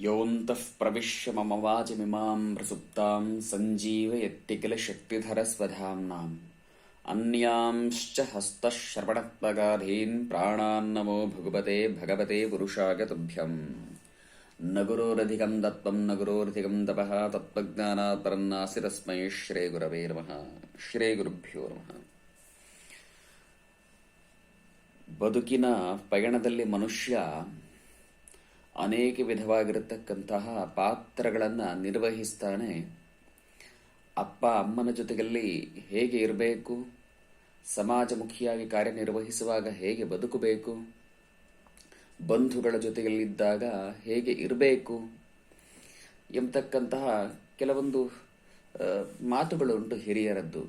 ಯೋಂತಃ ಪ್ರವಿಶ್ಯ ಮಮವಾಚಮಿಮಾಂ ಪ್ರಸುಪ್ತಾಂ ಸಂಜೀವಯತ್ತಿ ಕಿಲ ಶಕ್ತಿಧರಸ್ವಧಾಂನಾಂ ಅನ್ಯಾಂಶ್ಚ ಹಸ್ತಶ್ರವಣತ್ವಗಾಧೀನ್ ಪ್ರಾಣಾನ್ನಮೋ ಭಗವತೆ ಭಗವತೆ ಪುರುಷಾಗತುಭ್ಯಂ. न गुरोरधिकं दत्त्वं न गुरोरधिकं तपः तत्त्वज्ञानात् परं नास्ति तस्मै श्रीगुरवे नमः ಶ್ರೀಗುರುಭ್ಯೋ ನಮಃ. ಬದುಕಿನ ಪಯಣದಲ್ಲಿ ಮನುಷ್ಯ ಅನೇಕ ವಿಧವಾಗಿರತಕ್ಕಂತಹ ಪಾತ್ರಗಳನ್ನು ನಿರ್ವಹಿಸ್ತಾನೆ. ಅಪ್ಪ ಅಮ್ಮನ ಜೊತೆಯಲ್ಲಿ ಹೇಗೆ ಇರಬೇಕು? ಸಮಾಜಮುಖಿಯಾಗಿ ಕಾರ್ಯನಿರ್ವಹಿಸುವಾಗ ಹೇಗೆ ಬದುಕಬೇಕು? ಬಂಧುಗಳ ಜೊತೆಯಲ್ಲಿದ್ದಾಗ ಹೇಗೆ ಇರಬೇಕು? ಎಂಬತಕ್ಕಂತಹ ಕೆಲವೊಂದು ಮಾತುಗಳುಂಟು ಹಿರಿಯರದ್ದು.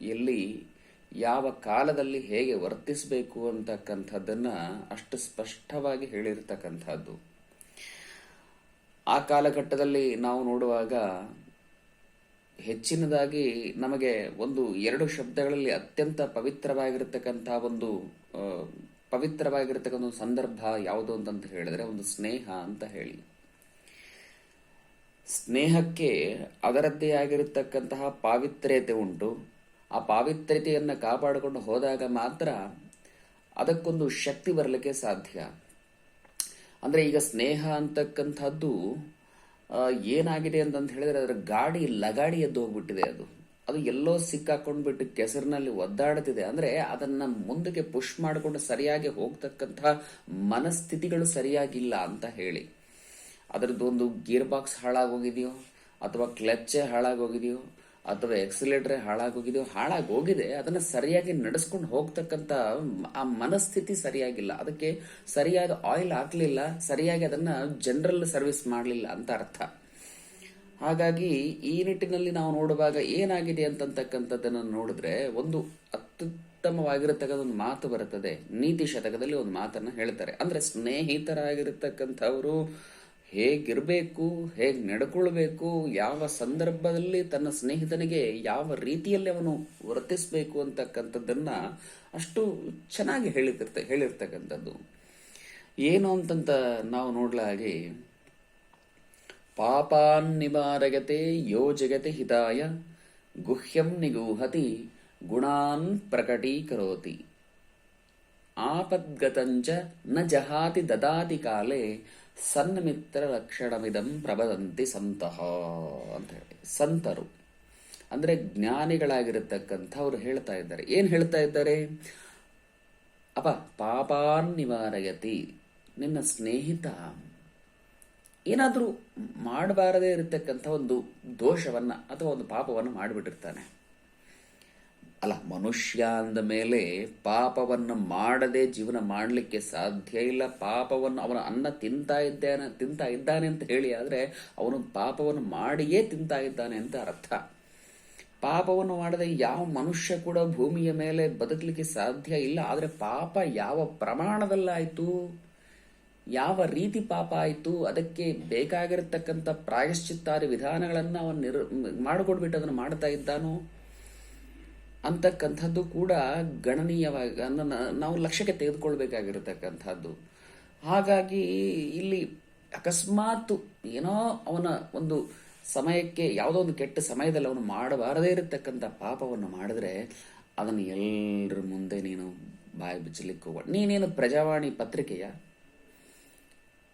ಎಲ್ಲಿ ಯಾವ ಕಾಲದಲ್ಲಿ ಹೇಗೆ ವರ್ತಿಸಬೇಕು ಅಂತಕ್ಕಂಥದ್ದನ್ನು ಅಷ್ಟು ಸ್ಪಷ್ಟವಾಗಿ ಹೇಳಿರ್ತಕ್ಕಂಥದ್ದು. ಆ ಕಾಲಘಟ್ಟದಲ್ಲಿ ನಾವು ನೋಡುವಾಗ ಹೆಚ್ಚಿನದಾಗಿ ನಮಗೆ ಒಂದು ಎರಡು ಶಬ್ದಗಳಲ್ಲಿ ಅತ್ಯಂತ ಪವಿತ್ರವಾಗಿರತಕ್ಕಂಥ ಒಂದು ಪವಿತ್ರವಾಗಿರತಕ್ಕಂಥ ಒಂದು ಸಂದರ್ಭ ಯಾವುದು ಅಂತ ಹೇಳಿದ್ರೆ ಒಂದು ಸ್ನೇಹ ಅಂತ ಹೇಳಿ. ಸ್ನೇಹಕ್ಕೆ ಅದರದ್ದೇ ಆಗಿರತಕ್ಕಂತಹ ಪಾವಿತ್ರ್ಯತೆ ಉಂಟು. ಆ ಪಾವಿತ್ರ್ಯತೆಯನ್ನು ಕಾಪಾಡಿಕೊಂಡು ಹೋದಾಗ ಮಾತ್ರ ಅದಕ್ಕೊಂದು ಶಕ್ತಿ ಬರಲಿಕ್ಕೆ ಸಾಧ್ಯ. ಅಂದರೆ ಈಗ ಸ್ನೇಹ ಅಂತಕ್ಕಂಥದ್ದು ಏನಾಗಿದೆ ಅಂತಂತ ಹೇಳಿದ್ರೆ ಅದರ ಗಾಡಿ ಲಗಾಡಿ ಎದ್ದು ಹೋಗ್ಬಿಟ್ಟಿದೆ ಅದು. ಅದು ಎಲ್ಲೋ ಸಿಕ್ಕಾಕೊಂಡ್ಬಿಟ್ಟು ಕೆಸರಿನಲ್ಲಿ ಒದ್ದಾಡ್ತಿದೆ. ಅಂದರೆ ಅದನ್ನ ಮುಂದಕ್ಕೆ ಪುಷ್ ಮಾಡಿಕೊಂಡು ಸರಿಯಾಗಿ ಹೋಗ್ತಕ್ಕಂತಹ ಮನಸ್ಥಿತಿಗಳು ಸರಿಯಾಗಿಲ್ಲ ಅಂತ ಹೇಳಿ. ಅದರದ್ದು ಒಂದು ಗೇರ್ ಬಾಕ್ಸ್ ಹಾಳಾಗೋಗಿದೆಯೋ ಅಥವಾ ಕ್ಲಚ್ಚೆ ಹಾಳಾಗೋಗಿದೆಯೋ ಅಥವಾ ಎಕ್ಸಿಲೇಟರ್ ಹಾಳಾಗಿ ಹಾಳಾಗೋಗಿದೆ ಅದನ್ನು ಸರಿಯಾಗಿ ನಡೆಸ್ಕೊಂಡು ಹೋಗ್ತಕ್ಕಂಥ ಆ ಮನಸ್ಥಿತಿ ಸರಿಯಾಗಿಲ್ಲ. ಅದಕ್ಕೆ ಸರಿಯಾದ ಆಯಿಲ್ ಹಾಕಲಿಲ್ಲ, ಸರಿಯಾಗಿ ಅದನ್ನು ಜನರಲ್ ಸರ್ವಿಸ್ ಮಾಡಲಿಲ್ಲ ಅಂತ ಅರ್ಥ. ಹಾಗಾಗಿ ಈ ನಿಟ್ಟಿನಲ್ಲಿ ನಾವು ನೋಡುವಾಗ ಏನಾಗಿದೆ ಅಂತಕ್ಕಂಥದ್ದನ್ನು ನೋಡಿದ್ರೆ ಒಂದು ಅತ್ಯುತ್ತಮವಾಗಿರತಕ್ಕಂಥ ಒಂದು ಮಾತು ಬರುತ್ತದೆ. ನೀತಿ ಶತಕದಲ್ಲಿ ಒಂದು ಮಾತನ್ನ ಹೇಳ್ತಾರೆ. ಅಂದ್ರೆ ಸ್ನೇಹಿತರಾಗಿರತಕ್ಕಂಥವರು ಹೇಗಿರಬೇಕು, ಹೇಗೆ ನಡ್ಕೊಳ್ಬೇಕು, ಯಾವ ಸಂದರ್ಭದಲ್ಲಿ ತನ್ನ ಸ್ನೇಹಿತನಿಗೆ ಯಾವ ರೀತಿಯಲ್ಲಿ ಅವನು ವರ್ತಿಸಬೇಕು ಅಂತಕ್ಕಂಥದ್ದನ್ನು ಅಷ್ಟು ಚೆನ್ನಾಗಿ ಹೇಳಿರ್ತ ಹೇಳಿರ್ತಕ್ಕಂಥದ್ದು. ಏನು ಅಂತಂತ ನಾವು ನೋಡ್ಲಾಗಿ ಪಾಪಾನ್ ನಿವಾರಗತೆ ಯೋ ಜಗತಿ ಹಿತಾಯ, ಗುಹ್ಯಂ ನಿಗೂಹತಿ, ಗುಣಾನ್ ಪ್ರಕಟೀಕರೋತಿ. ಆಪದ್ಗತಂಚ ನ ಜಹಾತಿ ದದಾತಿ ಕಾಲೇ ಸನ್ಮಿತ್ರ ಲಕ್ಷಣವಿದಂ ಪ್ರಬದಂತಿ ಸಂತಃ ಅಂತ ಹೇಳಿ. ಸಂತರು. ಅಂದ್ರೆ ಜ್ಞಾನಿಗಳಾಗಿರತಕ್ಕಂಥವ್ರು ಹೇಳ್ತಾ ಇದ್ದಾರೆ. ಏನ್ ಹೇಳ್ತಾ ಇದ್ದಾರೆ? ಅಪ ಪಾಪಾನ್ ನಿವಾರಯತಿ. ನಿನ್ನ ಸ್ನೇಹಿತ ಏನಾದರೂ ಮಾಡಬಾರದೇ ಇರತಕ್ಕಂಥ ಒಂದು ದೋಷವನ್ನ ಅಥವಾ ಒಂದು ಪಾಪವನ್ನು ಮಾಡಿಬಿಟ್ಟಿರ್ತಾನೆ. ಅಲ್ಲ ಮನುಷ್ಯ ಅಂದ ಮೇಲೆ ಪಾಪವನ್ನು ಮಾಡದೆ ಜೀವನ ಮಾಡಲಿಕ್ಕೆ ಸಾಧ್ಯ ಇಲ್ಲ. ಪಾಪವನ್ನು ಅವನ ಅನ್ನ ತಿಂತಾ ಇದ್ದಾನೆ ತಿಂತಾ ಇದ್ದಾನೆ ಅಂತ ಹೇಳಿ, ಆದರೆ ಅವನು ಪಾಪವನ್ನು ಮಾಡಿಯೇ ತಿಂತಾ ಇದ್ದಾನೆ ಅಂತ ಅರ್ಥ. ಪಾಪವನ್ನು ಮಾಡದೆ ಯಾವ ಮನುಷ್ಯ ಕೂಡ ಭೂಮಿಯ ಮೇಲೆ ಬದುಕಲಿಕ್ಕೆ ಸಾಧ್ಯ ಇಲ್ಲ. ಆದರೆ ಪಾಪ ಯಾವ ಪ್ರಮಾಣದಲ್ಲಾಯಿತು? ಯಾವ ರೀತಿ ಪಾಪ ಆಯಿತು? ಅದಕ್ಕೆ ಬೇಕಾಗಿರತಕ್ಕಂಥ ಪ್ರಾಯಶ್ಚಿತ್ತಾದಿ ವಿಧಾನಗಳನ್ನು ಅವನು ನಿರ್, ಮಾಡಿಕೊಡ್ಬಿಟ್ಟು ಅದನ್ನು ಮಾಡ್ತಾ ಇದ್ದಾನೋ? ಅಂತಕ್ಕಂಥದ್ದು ಕೂಡ ಗಣನೀಯವಾಗಿ ನಾವು ಲಕ್ಷ್ಯಕ್ಕೆ ತೆಗೆದುಕೊಳ್ಬೇಕಾಗಿರತಕ್ಕಂಥದ್ದು. ಹಾಗಾಗಿ ಇಲ್ಲಿ ಅಕಸ್ಮಾತ್ ಏನೋ ಅವನ ಒಂದು ಸಮಯಕ್ಕೆ ಯಾವುದೋ ಒಂದು ಕೆಟ್ಟ ಸಮಯದಲ್ಲಿ ಅವನು ಮಾಡಬಾರದೇ ಇರತಕ್ಕಂಥ ಪಾಪವನ್ನು ಮಾಡಿದ್ರೆ ಅದನ್ನು ಎಲ್ಲರ ಮುಂದೆ ನೀನು ಬಾಯಿ ಬಿಚ್ಚಲಿಕ್ಕೆ ಹೋಗ ನೀನೇನು ಪ್ರಜಾವಾಣಿ ಪತ್ರಿಕೆಯ?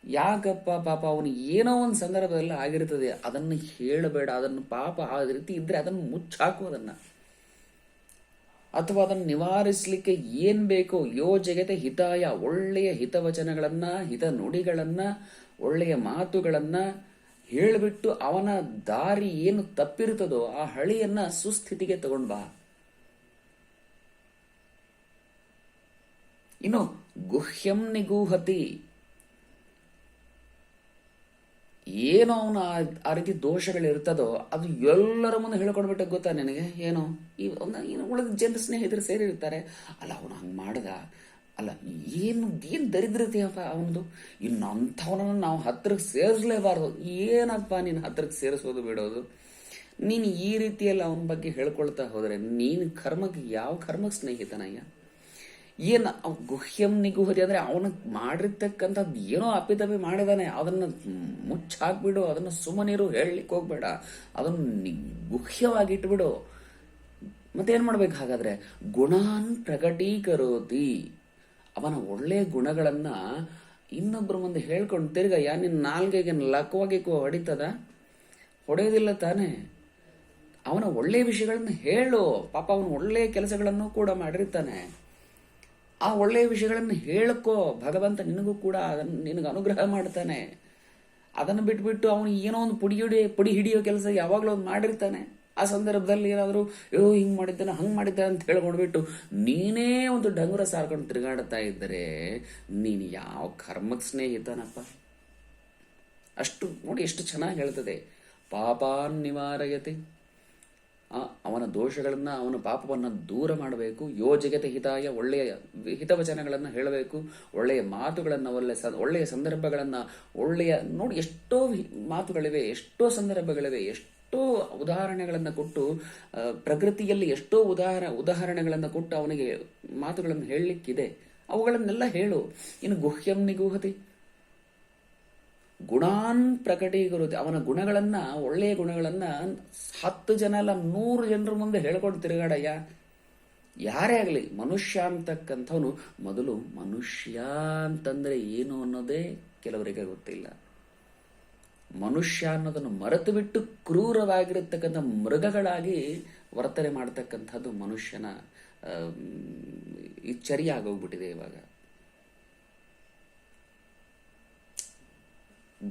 ಯಾಕಪ್ಪ ಪಾಪ ಅವನು ಏನೋ ಒಂದು ಸಂದರ್ಭದಲ್ಲಿ ಆಗಿರ್ತದೆ, ಅದನ್ನು ಹೇಳಬೇಡ, ಅದನ್ನು ಪಾಪ ಆ ರೀತಿ ಇದ್ರೆ ಅದನ್ನು ಮುಚ್ಚಾಕು ಅದನ್ನು. ಅಥವಾ ಅದನ್ನು ನಿವಾರಿಸಲಿಕ್ಕೆ ಏನ್ ಬೇಕೋ, ಯೋ ಜಗತೆ ಹಿತಾಯ, ಒಳ್ಳೆಯ ಹಿತವಚನಗಳನ್ನ, ಹಿತ ನುಡಿಗಳನ್ನ, ಒಳ್ಳೆಯ ಮಾತುಗಳನ್ನ ಹೇಳಿಬಿಟ್ಟು ಅವನ ದಾರಿ ಏನು ತಪ್ಪಿರುತ್ತದೋ, ಆ ಹಳಿಯನ್ನ ಸುಸ್ಥಿತಿಗೆ ತಗೊಂಡ್ ಬಾ. ಇನ್ನು ಗುಹ್ಯಂ ನಿಗೂಹತಿ. ಏನೋ ಅವನ ಆ ರೀತಿ ದೋಷಗಳಿರ್ತದೋ ಅದು ಎಲ್ಲರ ಮುಂದೆ ಹೇಳ್ಕೊಡ್ಬಿಟ್ಟು ಗೊತ್ತಾ ನಿನಗೆ? ಏನೋ? ಈ ಏನು ಉಳಿದ ಜನರ ಸ್ನೇಹಿತರು ಸೇರಿರ್ತಾರೆ ಅಲ್ಲ, ಅವನು ಹಂಗೆ ಮಾಡ್ದ? ಅಲ್ಲ, ಏನು ಏನು ದರಿದ್ರತೆಯಪ್ಪ ಅವನದು? ಇನ್ನು ಅಂಥವನನ್ನು ನಾವು ಹತ್ತಿರಕ್ಕೆ ಸೇರಿಸಲೇಬಾರ್ದು. ಏನಪ್ಪ ನೀನು ಹತ್ತಿರಕ್ಕೆ ಸೇರಿಸೋದು ಬಿಡೋದು? ನೀನು ಈ ರೀತಿಯಲ್ಲಿ ಅವನ ಬಗ್ಗೆ ಹೇಳ್ಕೊಳ್ತಾ ಹೋದರೆ ನೀನು ಕರ್ಮಕ್ಕೆ, ಯಾವ ಕರ್ಮಕ್ಕೆ ಸ್ನೇಹಿತನಯ್ಯ? ಏನು ಗುಹ್ಯಂ ನಿಗುಹತಿ ಅಂದ್ರೆ ಅವನ ಮಾಡಿರ್ತಕ್ಕಂಥದ್ದು ಏನೋ ಅಪ್ಪಿತಪ್ಪಿ ಮಾಡಿದಾನೆ, ಅದನ್ನ ಮುಚ್ಚಾಕ್ಬಿಡು, ಅದನ್ನ ಸುಮ್ಮನಿರು ಹೇಳಲಿಕ್ಕೆ ಹೋಗ್ಬೇಡ, ಅದನ್ನು ಗುಹ್ಯವಾಗಿ ಇಟ್ಬಿಡು ಮತ್ತೇನ್ ಮಾಡ್ಬೇಕು ಹಾಗಾದ್ರೆ? ಗುಣಾನ್ ಪ್ರಕಟೀಕರೋತಿ. ಅವನ ಒಳ್ಳೆಯ ಗುಣಗಳನ್ನ ಇನ್ನೊಬ್ಬರ ಮುಂದೆ ಹೇಳ್ಕೊಂಡು ತಿರ್ಗ, ಯಾ ನಿನ್ನ ನಾಲ್ಗೆಗೆ ಲಕವಾಗಿ ಹೊಡಿತದ? ಹೊಡೆಯೋದಿಲ್ಲ ತಾನೇ. ಅವನ ಒಳ್ಳೆಯ ವಿಷಯಗಳನ್ನು ಹೇಳು. ಪಾಪ ಅವನು ಒಳ್ಳೆಯ ಕೆಲಸಗಳನ್ನು ಕೂಡ ಮಾಡಿರ್ತಾನೆ. ಆ ಒಳ್ಳೆಯ ವಿಷಯಗಳನ್ನು ಹೇಳಕೋ ಭಗವಂತ ನಿನಗೂ ಕೂಡ ಅದನ್ನು ನಿನಗೆ ಅನುಗ್ರಹ ಮಾಡ್ತಾನೆ. ಅದನ್ನು ಬಿಟ್ಬಿಟ್ಟು ಅವನು ಏನೋ ಒಂದು ಪುಡಿ ಹಿಡಿ, ಪುಡಿ ಹಿಡಿಯೋ ಕೆಲಸ ಯಾವಾಗಲೂ ಅವ್ನು ಮಾಡಿರ್ತಾನೆ. ಆ ಸಂದರ್ಭದಲ್ಲಿ ಏನಾದರೂ ಯೋ ಹಿಂಗೆ ಮಾಡಿದ್ದಾನೆ, ಹಂಗೆ ಮಾಡಿದ್ದಾನೆ ಅಂತ ಹೇಳ್ಕೊಂಡ್ಬಿಟ್ಟು ನೀನೇ ಒಂದು ಡಂಗುರ ಸಾರ್ಕೊಂಡು ತಿರುಗಾಡ್ತಾ ಇದ್ದರೆ ನೀನು ಯಾವ ಕರ್ಮಕ್ಕೆ ಸ್ನೇಹಿತನಪ್ಪ? ಅಷ್ಟು ನೋಡಿ ಎಷ್ಟು ಚೆನ್ನಾಗಿ ಹೇಳ್ತದೆ. ಪಾಪಾನ್ ನಿವಾರಯತೆ. ಅವನ ದೋಷಗಳನ್ನು, ಅವನ ಪಾಪವನ್ನು ದೂರ ಮಾಡಬೇಕು, ಯೋಜಗತೆ ಹಿತಾಯ, ಒಳ್ಳೆಯ ಹಿತವಚನಗಳನ್ನು ಹೇಳಬೇಕು, ಒಳ್ಳೆಯ ಮಾತುಗಳನ್ನು ಒಳ್ಳೆಯ ಒಳ್ಳೆಯ ಸಂದರ್ಭಗಳನ್ನು, ಒಳ್ಳೆಯ ನೋಡಿ ಎಷ್ಟೋ ಮಾತುಗಳಿವೆ, ಎಷ್ಟೋ ಸಂದರ್ಭಗಳಿವೆ, ಎಷ್ಟೋ ಉದಾಹರಣೆಗಳನ್ನು ಕೊಟ್ಟು ಪ್ರಕೃತಿಯಲ್ಲಿ ಎಷ್ಟೋ ಉದಾಹರ, ಉದಾಹರಣೆಗಳನ್ನು ಕೊಟ್ಟು ಅವನಿಗೆ ಮಾತುಗಳನ್ನು ಹೇಳಲಿಕ್ಕಿದೆ. ಅವುಗಳನ್ನೆಲ್ಲ ಹೇಳು. ಇನ್ನು ಗುಹ್ಯಂ ನಿಗೂಹತಿ. ಗುಣಾನ್ ಪ್ರಕಟೀಕರುತ್ತೆ ಅವನ ಗುಣಗಳನ್ನ, ಒಳ್ಳೆಯ ಗುಣಗಳನ್ನ ಹತ್ತು ಜನ ಅಲ್ಲ, ನೂರು ಜನರ ಮುಂದೆ ಹೇಳ್ಕೊಂಡು ತಿರುಗಾಡಯ್ಯ. ಯಾರೇ ಆಗಲಿ, ಮನುಷ್ಯ ಅಂತಕ್ಕಂಥವನು ಮೊದಲು ಮನುಷ್ಯ ಅಂತಂದ್ರೆ ಏನು ಅನ್ನೋದೇ ಕೆಲವರಿಗೆ ಗೊತ್ತಿಲ್ಲ. ಮನುಷ್ಯ ಅನ್ನೋದನ್ನು ಮರೆತು ಬಿಟ್ಟು ಕ್ರೂರವಾಗಿರತಕ್ಕಂಥ ಮೃಗಗಳಾಗಿ ವರ್ತನೆ ಮಾಡತಕ್ಕಂಥದ್ದು ಮನುಷ್ಯನ ಈ ಆಗೋಗ್ಬಿಟ್ಟಿದೆ ಇವಾಗ.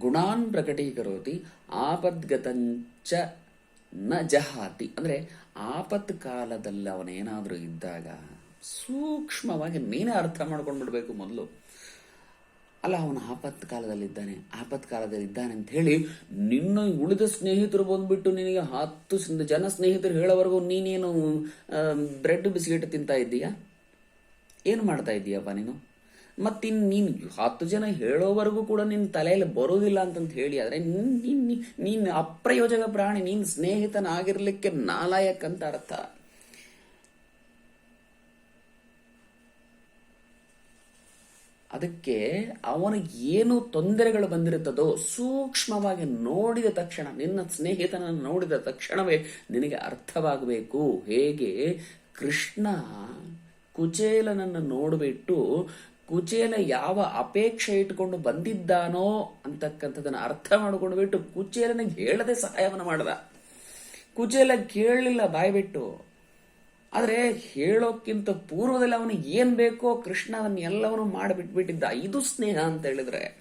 ಗುಣಾನ್ ಪ್ರಕಟೀಕರೋತಿ ಆಪದ್ಗತಂಚ ನ ಜಹಾತಿ. ಅಂದರೆ ಆಪತ್ ಕಾಲದಲ್ಲಿ ಅವನೇನಾದರೂ ಇದ್ದಾಗ ಸೂಕ್ಷ್ಮವಾಗಿ ನೀನೇ ಅರ್ಥ ಮಾಡ್ಕೊಂಡ್ಬಿಡ್ಬೇಕು ಮೊದಲು. ಅಲ್ಲ, ಅವನು ಆಪತ್ ಕಾಲದಲ್ಲಿದ್ದಾನೆ ಆಪತ್ ಕಾಲದಲ್ಲಿ ಇದ್ದಾನೆ ಅಂತ ಹೇಳಿ ನಿನ್ನ ಉಳಿದ ಸ್ನೇಹಿತರು ಬಂದ್ಬಿಟ್ಟು ನಿನಗೆ ಹತ್ತು ಜನ ಸ್ನೇಹಿತರು ಹೇಳೋವರೆಗೂ ನೀನೇನು ಬ್ರೆಡ್, ಬಿಸ್ಕೆಟ್ ತಿಂತಾ ಇದ್ದೀಯಾ? ಏನು ಮಾಡ್ತಾ ಇದ್ದೀಯಪ್ಪ ನೀನು? ಮತ್ತಿನ್ ನೀನು ಹತ್ತು ಜನ ಹೇಳೋವರೆಗೂ ಕೂಡ ನಿನ್ನ ತಲೆಯಲ್ಲಿ ಬರೋದಿಲ್ಲ ಅಂತಂತ ಹೇಳಿ ಆದ್ರೆ ನೀನ್- ನೀನ್ ನೀನ್- ನೀನ್ ಅಪ್ರಯೋಜಕ ಪ್ರಾಣಿ, ನೀನ್ ಸ್ನೇಹಿತನಾಗಿರ್ಲಿಕ್ಕೆ ನಾಲಾಯಕ್ ಅಂತ ಅರ್ಥ. ಅದಕ್ಕೆ ಅವನಿಗೆ ಏನು ತೊಂದರೆಗಳು ಬಂದಿರುತ್ತದೋ ಸೂಕ್ಷ್ಮವಾಗಿ ನೋಡಿದ ತಕ್ಷಣ, ನಿನ್ನ ಸ್ನೇಹಿತನನ್ನು ನೋಡಿದ ತಕ್ಷಣವೇ ನಿನಗೆ ಅರ್ಥವಾಗಬೇಕು. ಹೇಗೆ? ಕೃಷ್ಣ ಕುಚೇಲನನ್ನು ನೋಡಿಬಿಟ್ಟು ಕುಚೇಲ ಯಾವ ಅಪೇಕ್ಷೆ ಇಟ್ಕೊಂಡು ಬಂದಿದ್ದಾನೋ ಅಂತಕ್ಕಂಥದನ್ನ ಅರ್ಥ ಮಾಡ್ಕೊಂಡು ಬಿಟ್ಟು ಕುಚೇಲನಿಗೆ ಹೇಳದೆ ಸಹಾಯವನ್ನು ಮಾಡ್ದ. ಕುಚೇಲ ಕೇಳಲಿಲ್ಲ, ಬಾಯ್ಬಿಟ್ಟು. ಆದರೆ ಹೇಳೋಕ್ಕಿಂತ ಪೂರ್ವದಲ್ಲಿ ಅವನಿಗೆ ಏನ್ ಬೇಕೋ ಕೃಷ್ಣ ಅದನ್ನ ಎಲ್ಲವನ್ನೂ ಮಾಡಿಬಿಟ್ಬಿಟ್ಟಿದ್ದ. ಇದು ಸ್ನೇಹ ಅಂತ ಹೇಳಿದ್ರೆ.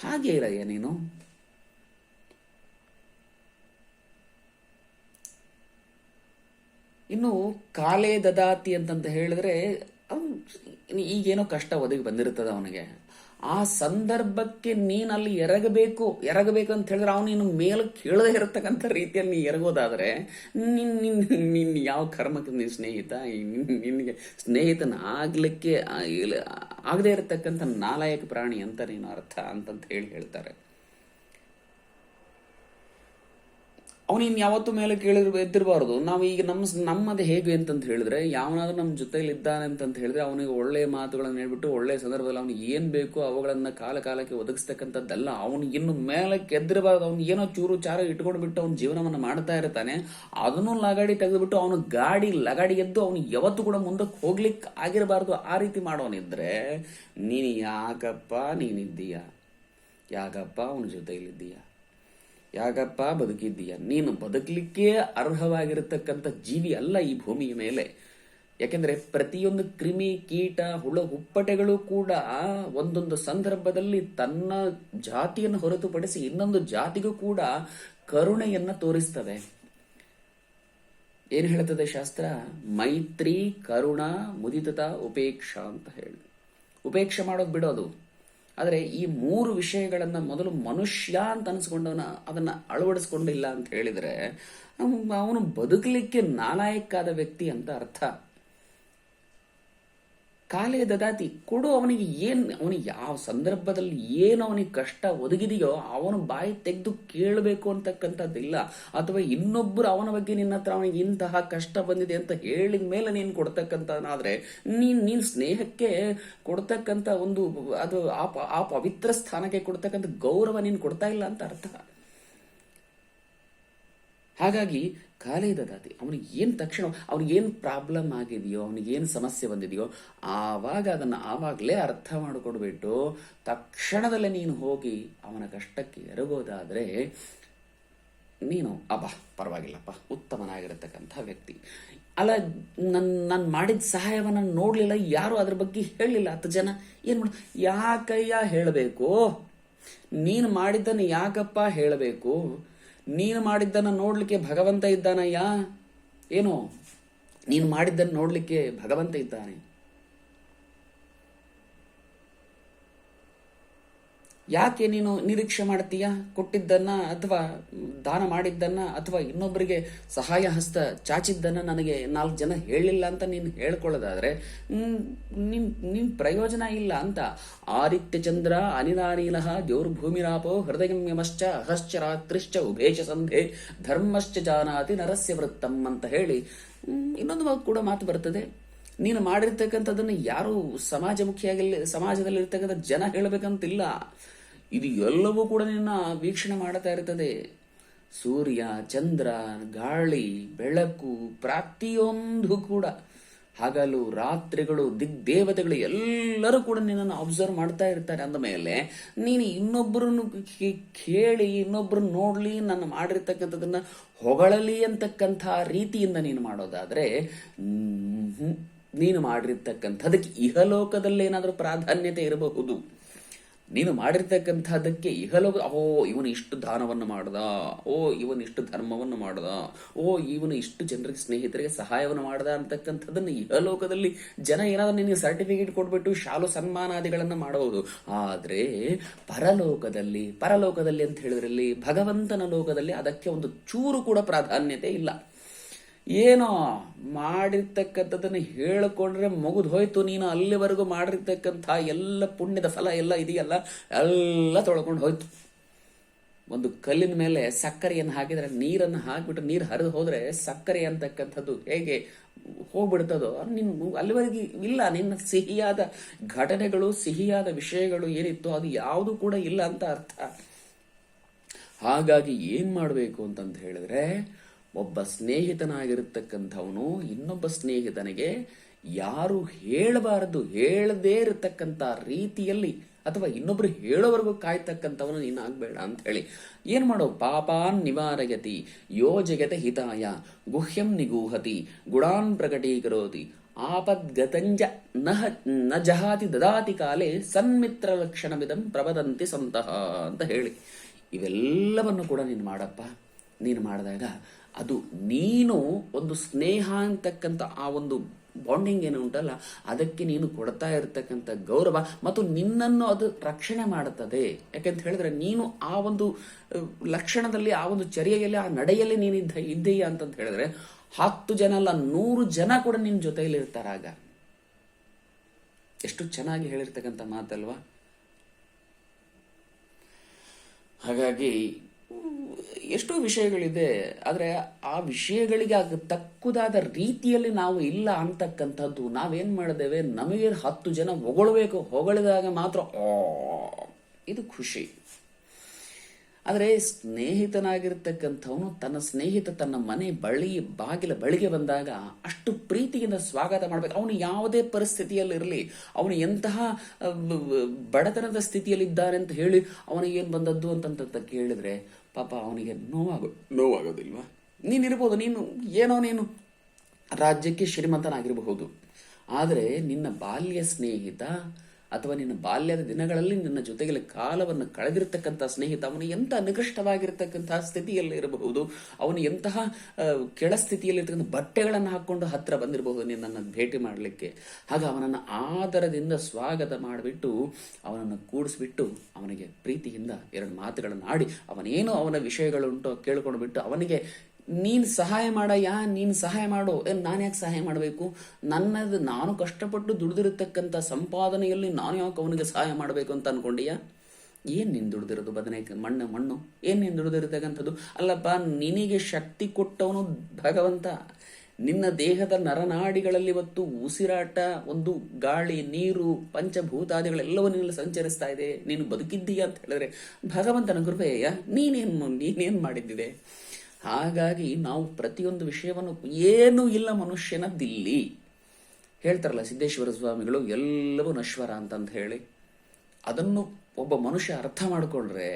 ಹಾಗೆ ಇಲ್ಲ ನೀನು. ಇನ್ನು ಕಾಲೇ ದದಾತಿ ಅಂತಂತ ಹೇಳಿದ್ರೆ ಈಗೇನೋ ಕಷ್ಟ ಒದಗಿ ಬಂದಿರ್ತದೆ ಅವನಿಗೆ. ಆ ಸಂದರ್ಭಕ್ಕೆ ನೀನು ಅಲ್ಲಿ ಎರಗಬೇಕು ಎರಗಬೇಕು ಅಂತ ಹೇಳಿದ್ರೆ ಅವನು ಇನ್ನು ಮೇಲೆ ಕೇಳದೇ ಇರತಕ್ಕಂಥ ರೀತಿಯಲ್ಲಿ ನೀ ಎರಗೋದಾದರೆ ನಿನ್ ನಿನ್ ನಿನ್ ಯಾವ ಕರ್ಮಕ್ಕೆ ನೀನ್ ಸ್ನೇಹಿತ? ನಿನಗೆ ನಿನ್ಗೆ ಸ್ನೇಹಿತನ ಆಗ್ಲಿಕ್ಕೆ, ಆ- ಇಲ್ಲ- ಆಗದೇ ಇರತಕ್ಕಂಥ ನಾಲಾಯಕ ಪ್ರಾಣಿ ಅಂತ ನೀನು ಅರ್ಥ ಅಂತಂತ ಹೇಳಿ ಹೇಳ್ತಾರೆ. ಅವನಿನ್ ಯಾವತ್ತೂ ಮೇಲೆ ಕೇಳಿರ್ ಎದ್ದಿರಬಾರ್ದು. ನಾವು ಈಗ ನಮ್ಮ ನಮ್ಮದು ಹೇಗೆ ಅಂತಂತ ಹೇಳಿದ್ರೆ, ಯಾವನಾದ್ರೂ ನಮ್ಮ ಜೊತೆಯಲ್ಲಿ ಇದ್ದಾನೆ ಅಂತಂತ ಹೇಳಿದ್ರೆ, ಅವನಿಗೆ ಒಳ್ಳೆಯ ಮಾತುಗಳನ್ನು ಹೇಳ್ಬಿಟ್ಟು, ಒಳ್ಳೆಯ ಸಂದರ್ಭದಲ್ಲಿ ಅವನಿಗೆ ಏನ್ ಬೇಕೋ ಅವುಗಳನ್ನ ಕಾಲ ಕಾಲಕ್ಕೆ ಒದಗಿಸ್ತಕ್ಕಂಥದ್ದಲ್ಲ, ಅವನು ಇನ್ನು ಮೇಲೆ ಎದ್ದಿರಬಾರ್ದು. ಅವ್ನು ಏನೋ ಚೂರು ಚಾರ ಇಟ್ಕೊಂಡು ಬಿಟ್ಟು ಅವನ ಜೀವನವನ್ನು ಮಾಡ್ತಾ ಇರ್ತಾನೆ. ಅದನ್ನು ಲಗಾಡಿ ತೆಗೆದುಬಿಟ್ಟು ಅವನು ಗಾಡಿ ಲಗಾಡಿ ಎದ್ದು ಅವನು ಯಾವತ್ತು ಕೂಡ ಮುಂದಕ್ಕೆ ಹೋಗ್ಲಿಕ್ಕೆ ಆಗಿರಬಾರ್ದು. ಆ ರೀತಿ ಮಾಡೋನಿದ್ರೆ, ನೀನು ಯಾಕಪ್ಪ ನೀನಿದ್ದೀಯ? ಯಾಕಪ್ಪ ಅವನ ಜೊತೆಯಲ್ಲಿದ್ದೀಯ ಯಾಕಪ್ಪ ಬದುಕಿದ್ದೀಯ? ನೀನು ಬದುಕಲಿಕ್ಕೆ ಅರ್ಹವಾಗಿರತಕ್ಕಂಥ ಜೀವಿ ಅಲ್ಲ ಈ ಭೂಮಿಯ ಮೇಲೆ. ಯಾಕೆಂದ್ರೆ ಪ್ರತಿಯೊಂದು ಕ್ರಿಮಿ ಕೀಟ, ಹುಳ, ಹುಪ್ಪಟೆಗಳು ಕೂಡ ಒಂದೊಂದು ಸಂದರ್ಭದಲ್ಲಿ ತನ್ನ ಜಾತಿಯನ್ನು ಹೊರತುಪಡಿಸಿ ಇನ್ನೊಂದು ಜಾತಿಗೂ ಕೂಡ ಕರುಣೆಯನ್ನ ತೋರಿಸ್ತದೆ ಏನ್ ಹೇಳ್ತದೆ ಶಾಸ್ತ್ರ? ಮೈತ್ರಿ, ಕರುಣ, ಮುದಿತತ, ಉಪೇಕ್ಷಾ ಅಂತ ಹೇಳಿ. ಉಪೇಕ್ಷೆ ಮಾಡೋದು ಬಿಡೋದು. ಆದರೆ ಈ ಮೂರು ವಿಷಯಗಳನ್ನು ಮೊದಲು ಮನುಷ್ಯ ಅಂತ ಅನಿಸ್ಕೊಂಡವನ ಅದನ್ನ ಅಳವಡಿಸ್ಕೊಂಡಿಲ್ಲ ಅಂತ ಹೇಳಿದ್ರೆ, ಅವನು ಬದುಕಲಿಕ್ಕೆ ನಾಲಾಯಕ್ಕಾದ ವ್ಯಕ್ತಿ ಅಂತ ಅರ್ಥ. ಕಾಲೇ ದದಾತಿ ಕೊಡು ಅವನಿಗೆ ಏನ್, ಅವನಿಗೆ ಯಾವ ಸಂದರ್ಭದಲ್ಲಿ ಏನು ಅವನಿಗೆ ಕಷ್ಟ ಒದಗಿದೆಯೋ ಅವನು ಬಾಯಿ ತೆಗೆದು ಕೇಳಬೇಕು ಅಂತಕ್ಕಂಥದ್ದಿಲ್ಲ. ಅಥವಾ ಇನ್ನೊಬ್ಬರು ಅವನ ಬಗ್ಗೆ ನಿನ್ನ ಹತ್ರ ಅವನಿಗೆ ಇಂತಹ ಕಷ್ಟ ಬಂದಿದೆ ಅಂತ ಹೇಳಿದ ಮೇಲೆ ನೀನು ಕೊಡ್ತಕ್ಕಂಥನಾದ್ರೆ, ನೀನ್ ನೀನ್ ಸ್ನೇಹಕ್ಕೆ ಕೊಡ್ತಕ್ಕಂಥ ಒಂದು ಅದು ಆ ಆ ಪವಿತ್ರ ಸ್ಥಾನಕ್ಕೆ ಕೊಡ್ತಕ್ಕಂಥ ಗೌರವ ನೀನು ಕೊಡ್ತಾ ಇಲ್ಲ ಅಂತ ಅರ್ಥ. ಹಾಗಾಗಿ ಕಾಲೇ ದಾತಿ ಅವನಿಗೆ ಏನು ತಕ್ಷಣ ಏನು ಪ್ರಾಬ್ಲಮ್ ಆಗಿದೆಯೋ ಏನು ಸಮಸ್ಯೆ ಬಂದಿದೆಯೋ, ಆವಾಗ ಅದನ್ನು ಆವಾಗಲೇ ಅರ್ಥ ಮಾಡಿಕೊಡ್ಬಿಟ್ಟು ತಕ್ಷಣದಲ್ಲೇ ನೀನು ಹೋಗಿ ಅವನ ಕಷ್ಟಕ್ಕೆ ಎರಗೋದಾದರೆ ನೀನು, ಅಬ್ಬ, ಪರವಾಗಿಲ್ಲಪ್ಪ, ಉತ್ತಮನಾಗಿರತಕ್ಕಂಥ ವ್ಯಕ್ತಿ. ಅಲ್ಲ ನನ್ನ ನಾನು ಮಾಡಿದ ಸಹಾಯವನ್ನು ನೋಡಲಿಲ್ಲ, ಯಾರು ಅದ್ರ ಬಗ್ಗೆ ಹೇಳಲಿಲ್ಲ ಹತ್ತು ಜನ, ಏನು ಮಾಡ, ಯಾಕಯ್ಯ ಹೇಳಬೇಕು? ನೀನು ಮಾಡಿದ್ದನ್ನು ಯಾಕಪ್ಪ ಹೇಳಬೇಕು? ನೀನು ಮಾಡಿದ್ದನ್ನು ನೋಡಲಿಕ್ಕೆ ಭಗವಂತ ಇದ್ದಾನಯ್ಯ? ಏನು? ನೀನು ಮಾಡಿದ್ದನ್ನು ನೋಡಲಿಕ್ಕೆ ಭಗವಂತ ಇದ್ದಾನೆ. ಯಾಕೆ ನೀನು ನಿರೀಕ್ಷೆ ಮಾಡ್ತೀಯ? ಕೊಟ್ಟಿದ್ದನ್ನ ಅಥವಾ ದಾನ ಮಾಡಿದ್ದನ್ನ ಅಥವಾ ಇನ್ನೊಬ್ಬರಿಗೆ ಸಹಾಯ ಹಸ್ತ ಚಾಚಿದ್ದನ್ನ ನನಗೆ ನಾಲ್ಕು ಜನ ಹೇಳಿಲ್ಲ ಅಂತ ನೀನು ಹೇಳ್ಕೊಳ್ಳೋದಾದ್ರೆ ನಿನ್ ನಿನ್ ಪ್ರಯೋಜನ ಇಲ್ಲ ಅಂತ. ಆದಿತ್ಯ ಚಂದ್ರ ಅನಿಲಾನೀಲ ದೇವ್ರಭೂಮಿರಾಪೋ ಹೃದಯಮ್ಯಮಶ್ಚ ಅಹಶ್ಚ ರಾತ್ರಿಶ್ಚ, ಉಭೇಶ ಸಂಧೆ, ಧರ್ಮಶ್ಚ ಜಾನಾತಿ, ನರಸ್ಯ ವೃತ್ತಂ ಅಂತ ಹೇಳಿ ಇನ್ನೊಂದು ಕೂಡ ಮಾತು ಬರ್ತದೆ. ನೀನು ಮಾಡಿರ್ತಕ್ಕಂಥದ್ದನ್ನು ಯಾರು ಸಮಾಜಮುಖಿಯಾಗಿ ಸಮಾಜದಲ್ಲಿ ಇರ್ತಕ್ಕಂಥ ಜನ ಹೇಳಬೇಕಂತಿಲ್ಲ. ಇದು ಎಲ್ಲವೂ ಕೂಡ ನಿನ್ನ ವೀಕ್ಷಣೆ ಮಾಡ್ತಾ ಇರ್ತದೆ. ಸೂರ್ಯ, ಚಂದ್ರ, ಗಾಳಿ, ಬೆಳಕು ಪ್ರತಿಯೊಂದು ಕೂಡ. ಹಗಲು ರಾತ್ರಿಗಳು, ದಿಗ್ದೇವತೆಗಳು ಎಲ್ಲರೂ ಕೂಡ ನಿನ್ನನ್ನು ಅಬ್ಸರ್ವ್ ಮಾಡ್ತಾ ಇರ್ತಾರೆ. ಅಂದ ಮೇಲೆ ನೀನು ಇನ್ನೊಬ್ಬರನ್ನು ಕೇಳಿ ಇನ್ನೊಬ್ಬರು ನೋಡ್ಲಿ ನನ್ನ ಮಾಡಿರ್ತಕ್ಕಂಥದ್ದನ್ನ ಹೊಗಳಲಿ ಅಂತಕ್ಕಂಥ ರೀತಿಯಿಂದ ನೀನು ಮಾಡೋದಾದ್ರೆ ನೀನು ಮಾಡಿರ್ತಕ್ಕಂಥದಕ್ಕೆ ಇಹಲೋಕದಲ್ಲಿ ಏನಾದರೂ ಪ್ರಾಧಾನ್ಯತೆ ಇರಬಹುದು. ನೀನು ಮಾಡಿರ್ತಕ್ಕಂಥದ್ದಕ್ಕೆ ಇಹಲೋಕ, ಓ, ಇವನು ಇಷ್ಟು ದಾನವನ್ನು ಮಾಡ್ದ, ಓ, ಇವನು ಇಷ್ಟು ಧರ್ಮವನ್ನು ಮಾಡ್ದ, ಓ, ಇವನು ಇಷ್ಟು ಜನರಿಗೆ, ಸ್ನೇಹಿತರಿಗೆ ಸಹಾಯವನ್ನು ಮಾಡ್ದ ಅಂತಕ್ಕಂಥದ್ದನ್ನು ಇಹಲೋಕದಲ್ಲಿ ಜನ ಏನಾದರೂ ನಿನಗೆ ಸರ್ಟಿಫಿಕೇಟ್ ಕೊಟ್ಬಿಟ್ಟು ಶಾಲು ಸನ್ಮಾನಾದಿಗಳನ್ನು ಮಾಡಬಹುದು. ಆದರೆ ಪರಲೋಕದಲ್ಲಿ ಪರಲೋಕದಲ್ಲಿ ಅಂತ ಹೇಳಿದ್ರಲ್ಲಿ, ಭಗವಂತನ ಲೋಕದಲ್ಲಿ ಅದಕ್ಕೆ ಒಂದು ಚೂರು ಕೂಡ ಪ್ರಾಧಾನ್ಯತೆ ಇಲ್ಲ. ಏನೋ ಮಾಡಿರ್ತಕ್ಕಂಥದ್ದನ್ನು ಹೇಳಿಕೊಂಡ್ರೆ ಮುಗಿದು ಹೋಯ್ತು. ನೀನು ಅಲ್ಲಿವರೆಗೂ ಮಾಡಿರ್ತಕ್ಕಂಥ ಎಲ್ಲ ಪುಣ್ಯದ ಫಲ ಎಲ್ಲ ಇದೆಯಲ್ಲ, ಎಲ್ಲ ತೊಳ್ಕೊಂಡು ಹೋಯ್ತು. ಒಂದು ಕಲ್ಲಿನ ಮೇಲೆ ಸಕ್ಕರೆಯನ್ನು ಹಾಕಿದರೆ, ನೀರನ್ನು ಹಾಕಿಬಿಟ್ಟು ನೀರು ಹರಿದು ಹೋದರೆ ಸಕ್ಕರೆ ಅಂತಕ್ಕಂಥದ್ದು ಹೇಗೆ ಹೋಗ್ಬಿಡ್ತದೋ ನಿನ್ನ ಅಲ್ಲಿವರೆಗೆ ಇಲ್ಲ. ನಿನ್ನ ಸಿಹಿಯಾದ ಘಟನೆಗಳು, ಸಿಹಿಯಾದ ವಿಷಯಗಳು ಏನಿತ್ತು ಅದು ಯಾವುದು ಕೂಡ ಇಲ್ಲ ಅಂತ ಅರ್ಥ. ಹಾಗಾಗಿ ಏನ್ ಮಾಡಬೇಕು ಅಂತಂತ ಹೇಳಿದ್ರೆ ಒಬ್ಬ ಸ್ನೇಹಿತನಾಗಿರತಕ್ಕಂಥವನು ಇನ್ನೊಬ್ಬ ಸ್ನೇಹಿತನಿಗೆ ಯಾರು ಹೇಳಬಾರದು, ಹೇಳದೇ ಇರತಕ್ಕಂಥ ರೀತಿಯಲ್ಲಿ ಅಥವಾ ಇನ್ನೊಬ್ರು ಹೇಳೋವರೆಗೂ ಕಾಯ್ತಕ್ಕಂಥವನು ನೀನು ಆಗ್ಬೇಡ ಅಂತ ಹೇಳಿ ಏನ್ ಮಾಡೋ? ಪಾಪಾನ್ ನಿವಾರಯತಿ ಯೋ ಜಗತ ಹಿತಾಯ, ಗುಹ್ಯಂ ನಿಗೂಹತಿ ಗುಣಾನ್ ಪ್ರಕಟೀಕರೋತಿ, ಆಪದ್ಗತಂಜ ನಹ, ನ ಜಹಾತಿ ದದಾತಿ ಕಾಲೇ ಸನ್ಮಿತ್ರ ಲಕ್ಷಣವಿದಂ ಪ್ರವದಂತಿ ಸಂತಹ ಅಂತ ಹೇಳಿ. ಇವೆಲ್ಲವನ್ನು ಕೂಡ ನೀನು ಮಾಡಪ್ಪ. ನೀನು ಮಾಡಿದಾಗ ಅದು ನೀನು ಒಂದು ಸ್ನೇಹ ಅಂತಕ್ಕಂಥ ಆ ಒಂದು ಬಾಂಡಿಂಗ್ ಏನು ಉಂಟಲ್ಲ, ಅದಕ್ಕೆ ನೀನು ಕೊಡ್ತಾ ಇರತಕ್ಕಂಥ ಗೌರವ ಮತ್ತು ನಿನ್ನನ್ನು ಅದು ರಕ್ಷಣೆ ಮಾಡುತ್ತದೆ. ಯಾಕಂತ ಹೇಳಿದ್ರೆ ನೀನು ಆ ಒಂದು ಲಕ್ಷಣದಲ್ಲಿ, ಆ ಒಂದು ಚರ್ಯೆಯಲ್ಲಿ, ಆ ನಡೆಯಲ್ಲಿ ನೀನು ಇದ್ದ, ಇದ್ದೀಯ ಅಂತಂತ ಹೇಳಿದ್ರೆ, ಹತ್ತು ಜನ ಅಲ್ಲ, ನೂರು ಜನ ಕೂಡ ನಿನ್ನ ಜೊತೆಯಲ್ಲಿ ಇರ್ತಾರಾಗ. ಎಷ್ಟು ಚೆನ್ನಾಗಿ ಹೇಳಿರ್ತಕ್ಕಂಥ ಮಾತಲ್ವಾ? ಹಾಗಾಗಿ ಎಷ್ಟೋ ವಿಷಯಗಳಿದೆ ಆದರೆ ಆ ವಿಷಯಗಳಿಗೆ ಆಗ ತಕ್ಕುದಾದ ರೀತಿಯಲ್ಲಿ ನಾವು ಇಲ್ಲ ಅಂತಕ್ಕಂಥದ್ದು ನಾವೇನು ಮಾಡಿದ್ದೇವೆ? ನಮಗೆ ಹತ್ತು ಜನ ಹೊಗಳಬೇಕು. ಹೊಗಳಿದಾಗ ಮಾತ್ರ ಇದು ಖುಷಿ. ಆದರೆ ಸ್ನೇಹಿತನಾಗಿರ್ತಕ್ಕಂಥವನು ತನ್ನ ಸ್ನೇಹಿತ ತನ್ನ ಮನೆ ಬಳಿ, ಬಾಗಿಲ ಬಳಿಗೆ ಬಂದಾಗ ಅಷ್ಟು ಪ್ರೀತಿಯಿಂದ ಸ್ವಾಗತ ಮಾಡಬೇಕು. ಅವನು ಯಾವುದೇ ಪರಿಸ್ಥಿತಿಯಲ್ಲಿ ಇರಲಿ, ಅವನು ಎಂತಹ ಬಡತನದ ಸ್ಥಿತಿಯಲ್ಲಿದ್ದಾನೆ ಅಂತ ಹೇಳಿ ಅವನಿಗೆ ಏನು ಬಂದದ್ದು ಅಂತಂತ ಕೇಳಿದ್ರೆ ಪಾಪ ಅವನಿಗೆ ನೋವಾಗೋ ನೋವಾಗೋದಿಲ್ವಾ? ನೀನಿರ್ಬೋದು ನೀನು ಏನೋ ನೀನು ರಾಜ್ಯಕ್ಕೆ ಶ್ರೀಮಂತನಾಗಿರಬಹುದು. ಆದರೆ ನಿನ್ನ ಬಾಲ್ಯ ಸ್ನೇಹಿತ ಅಥವಾ ನಿನ್ನ ಬಾಲ್ಯದ ದಿನಗಳಲ್ಲಿ ನಿನ್ನ ಜೊತೆಗೆ ಕಾಲವನ್ನು ಕಳೆದಿರ್ತಕ್ಕಂಥ ಸ್ನೇಹಿತ, ಅವನು ಎಂಥ ನಿಕೃಷ್ಟವಾಗಿರ್ತಕ್ಕಂತಹ ಸ್ಥಿತಿಯಲ್ಲಿ ಇರಬಹುದು, ಅವನು ಎಂತಹ ಕೆಳ ಕೆಳ ಸ್ಥಿತಿಯಲ್ಲಿರ್ತಕ್ಕಂಥ ಬಟ್ಟೆಗಳನ್ನು ಹಾಕ್ಕೊಂಡು ಹತ್ರ ಬಂದಿರಬಹುದು ನಿನ್ನನ್ನು ಭೇಟಿ ಮಾಡಲಿಕ್ಕೆ. ಹಾಗೆ ಅವನನ್ನು ಆದರದಿಂದ ಸ್ವಾಗತ ಮಾಡಿಬಿಟ್ಟು, ಅವನನ್ನು ಕೂಡಿಸ್ಬಿಟ್ಟು, ಅವನಿಗೆ ಪ್ರೀತಿಯಿಂದ ಎರಡು ಮಾತುಗಳನ್ನು ಆಡಿ, ಅವನೇನು ಅವನ ವಿಷಯಗಳುಂಟೋ ಕೇಳ್ಕೊಂಡು ಬಿಟ್ಟು ಅವನಿಗೆ ನೀನು ಸಹಾಯ ಮಾಡಯ್ಯ ನೀನು ಸಹಾಯ ಮಾಡು ನಾನು ಯಾಕೆ ಸಹಾಯ ಮಾಡಬೇಕು? ನನ್ನದು ನಾನು ಕಷ್ಟಪಟ್ಟು ದುಡಿದಿರತಕ್ಕಂಥ ಸಂಪಾದನೆಯಲ್ಲಿ ನಾನು ಯಾಕೆ ಅವನಿಗೆ ಸಹಾಯ ಮಾಡಬೇಕು ಅಂತ ಅನ್ಕೊಂಡಿಯಾ? ಏನು ನೀನು ದುಡ್ದಿರೋದು ಬದನೇಕ ಮಣ್ಣು ಮಣ್ಣು? ಏನು ನೀನು ದುಡ್ದಿರತಕ್ಕಂಥದ್ದು? ಅಲ್ಲಪ್ಪ, ನಿನಗೆ ಶಕ್ತಿ ಕೊಟ್ಟವನು ಭಗವಂತ. ನಿನ್ನ ದೇಹದ ನರನಾಡಿಗಳಲ್ಲಿ ಇವತ್ತು ಉಸಿರಾಟ, ಒಂದು ಗಾಳಿ, ನೀರು, ಪಂಚಭೂತಾದಿಗಳೆಲ್ಲವೂ ನಿನ್ನಲ್ಲಿ ಸಂಚರಿಸ್ತಾ ಇದೆ. ನೀನು ಬದುಕಿದ್ದೀಯ ಅಂತ ಹೇಳಿದ್ರೆ, ಭಗವಂತನ ಕೃಪೆಯ ನೀನೇನು ನೀನೇನು ಮಾಡಿದ್ದಿದೆ? ಹಾಗಾಗಿ ನಾವು ಪ್ರತಿಯೊಂದು ವಿಷಯವನ್ನು ಏನೂ ಇಲ್ಲ ಮನುಷ್ಯನದ್ದಿಲ್ಲಿ ಹೇಳ್ತಾರಲ್ಲ ಸಿದ್ದೇಶ್ವರ ಸ್ವಾಮಿಗಳು, ಎಲ್ಲವೂ ನಶ್ವರ ಅಂತಂದು ಹೇಳಿ. ಅದನ್ನು ಒಬ್ಬ ಮನುಷ್ಯ ಅರ್ಥ ಮಾಡಿಕೊಂಡ್ರೆ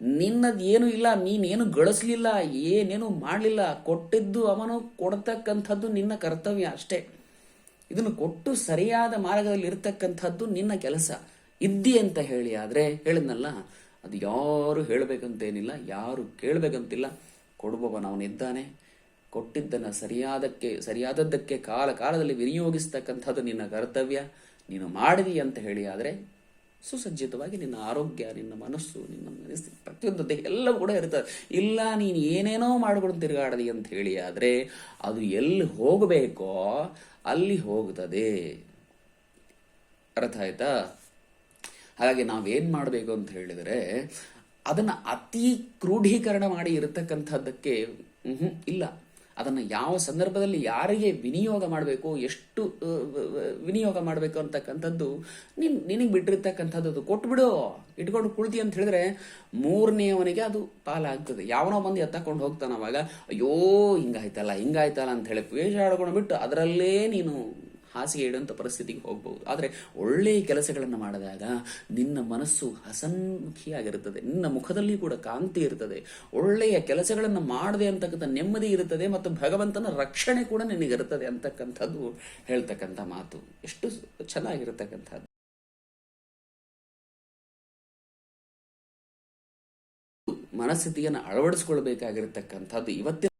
ನಿನ್ನದು ಏನು ಇಲ್ಲ, ನೀನೇನು ಗಳಿಸ್ಲಿಲ್ಲ, ಏನೇನು ಮಾಡಲಿಲ್ಲ, ಕೊಟ್ಟಿದ್ದು ಅವನು ಕೊಡ್ತಕ್ಕಂಥದ್ದು ನಿನ್ನ ಕರ್ತವ್ಯ ಅಷ್ಟೇ. ಇದನ್ನು ಕೊಟ್ಟು ಸರಿಯಾದ ಮಾರ್ಗದಲ್ಲಿ ಇರ್ತಕ್ಕಂಥದ್ದು ನಿನ್ನ ಕೆಲಸ. ಇದ್ದಿ ಅಂತ ಹೇಳಿ ಆದರೆ ಹೇಳಿದ್ನಲ್ಲ, ಅದು ಯಾರು ಹೇಳಬೇಕಂತೇನಿಲ್ಲ, ಯಾರು ಕೇಳಬೇಕಂತಿಲ್ಲ. ಕೊಡುವವನು ಅವನಿದ್ದಾನೆ. ಕೊಟ್ಟಿದ್ದನ್ನು ಸರಿಯಾದಕ್ಕೆ, ಸರಿಯಾದದ್ದಕ್ಕೆ ಕಾಲ, ಕಾಲದಲ್ಲಿ ವಿನಿಯೋಗಿಸ್ತಕ್ಕಂಥದ್ದು ನಿನ್ನ ಕರ್ತವ್ಯ. ನೀನು ಮಾಡಿದಿ ಅಂತ ಹೇಳಿ ಆದರೆ ಸುಸಜ್ಜಿತವಾಗಿ ನಿನ್ನ ಆರೋಗ್ಯ, ನಿನ್ನ ಮನಸ್ಸು ನಿನ್ನ ಮನಸ್ಸು ಪ್ರತಿಯೊಂದು ದೇಹ ಎಲ್ಲವೂ ಕೂಡ ಇರ್ತದೆ. ಇಲ್ಲ, ನೀನು ಏನೇನೋ ಮಾಡಿಕೊಂಡು ತಿರುಗಾಡದಿ ಅಂತ ಹೇಳಿ ಆದರೆ ಅದು ಎಲ್ಲಿ ಹೋಗಬೇಕೋ ಅಲ್ಲಿ ಹೋಗ್ತದೆ. ಅರ್ಥ ಆಯ್ತಾ? ಹಾಗಾಗಿ ನಾವೇನು ಮಾಡಬೇಕು ಅಂತ ಹೇಳಿದರೆ ಅದನ್ನ ಅತಿ ಕ್ರೋಢೀಕರಣ ಮಾಡಿ ಇರತಕ್ಕಂಥದ್ದಕ್ಕೆ ಹ್ಞೂ ಇಲ್ಲ. ಅದನ್ನು ಯಾವ ಸಂದರ್ಭದಲ್ಲಿ ಯಾರಿಗೆ ವಿನಿಯೋಗ ಮಾಡಬೇಕು, ಎಷ್ಟು ವಿನಿಯೋಗ ಮಾಡಬೇಕು ಅಂತಕ್ಕಂಥದ್ದು ನಿನ್, ನಿನಗೆ ಬಿಟ್ಟಿರ್ತಕ್ಕಂಥದ್ದು ಅದು ಕೊಟ್ಬಿಡು ಇಟ್ಕೊಂಡು ಕುಳ್ತಿ ಅಂತ ಹೇಳಿದ್ರೆ ಮೂರನೆಯವನಿಗೆ ಅದು ಪಾಲಾಗ್ತದೆ. ಯಾವನೋ ಬಂದು ಎತ್ತಕೊಂಡು ಹೋಗ್ತಾನೆ ಅವಾಗ, ಅಯ್ಯೋ, ಹಿಂಗಾಯ್ತಲ್ಲ ಹಿಂಗಾಯ್ತಲ್ಲ ಅಂತ ಹೇಳಿ ಪೇಜಾಡ್ಕೊಂಡು ಬಿಟ್ಟು ಅದರಲ್ಲೇ ನೀನು ಹಾಸಿಗೆ ಇಡುವಂಥ ಪರಿಸ್ಥಿತಿಗೆ ಹೋಗಬಹುದು ಆದರೆ ಒಳ್ಳೆಯ ಕೆಲಸಗಳನ್ನು ಮಾಡಿದಾಗ ನಿನ್ನ ಮನಸ್ಸು ಹಸನ್ಮುಖಿಯಾಗಿರುತ್ತದೆ ನಿನ್ನ ಮುಖದಲ್ಲಿ ಕೂಡ ಕಾಂತಿ ಇರ್ತದೆ. ಒಳ್ಳೆಯ ಕೆಲಸಗಳನ್ನು ಮಾಡದೆ ಅಂತಕ್ಕಂಥ ನೆಮ್ಮದಿ ಇರುತ್ತದೆ ಮತ್ತು ಭಗವಂತನ ರಕ್ಷಣೆ ಕೂಡ ನಿನಗಿರುತ್ತದೆ ಅಂತಕ್ಕಂಥದ್ದು ಹೇಳ್ತಕ್ಕಂಥ ಮಾತು. ಎಷ್ಟು ಚೆನ್ನಾಗಿರತಕ್ಕಂಥದ್ದು. ಮನಸ್ಥಿತಿಯನ್ನು ಅಳವಡಿಸ್ಕೊಳ್ಬೇಕಾಗಿರತಕ್ಕಂಥದ್ದು. ಇವತ್ತಿನ